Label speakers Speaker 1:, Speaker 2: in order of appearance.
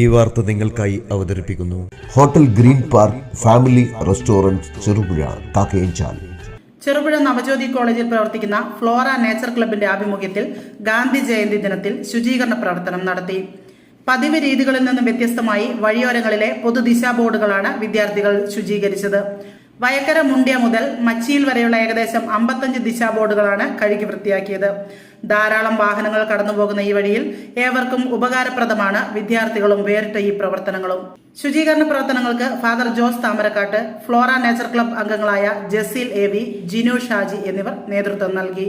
Speaker 1: ഈ വാർത്ത നിങ്ങൾക്കായി അവതരിപ്പിക്കുന്നു.
Speaker 2: Hotel green park family restaurant Cherupuzha Kakkayanchal.
Speaker 3: Cherupuzha Navajyothi കോളേജിൽ പ്രവർത്തിക്കുന്ന ഫ്ലോറ നേച്ചർ ക്ലബിന്റെ ആഭിമുഖ്യത്തിൽ ഗാന്ധി ജയന്തി ദിനത്തിൽ ശുചീകരണ പ്രവർത്തനം നടത്തി. പതിവ് രീതികളിൽ നിന്നും വ്യത്യസ്തമായി വഴിയോരങ്ങളിലെ പൊതുദിശാ ബോർഡുകളാണ് വിദ്യാർത്ഥികൾ ശുചീകരിച്ചത്. വയക്കര മുണ്ടിയ മുതൽ മച്ചിയിൽ വരെയുള്ള ഏകദേശം അമ്പത്തഞ്ച് ദിശാ ബോർഡുകളാണ് കഴുകി വൃത്തിയാക്കിയത്. ധാരാളം വാഹനങ്ങൾ കടന്നുപോകുന്ന ഈ വഴിയിൽ ഏവർക്കും ഉപകാരപ്രദമാണ് വിദ്യാർത്ഥികളും വേറിട്ട ഈ പ്രവർത്തനങ്ങളും. ശുചീകരണ പ്രവർത്തനങ്ങൾക്ക് father Jose Thamarakkattu Flora nature club അംഗങ്ങളായ ജസീൽ എ വി ജിനു ഷാജി എന്നിവർ നേതൃത്വം നൽകി.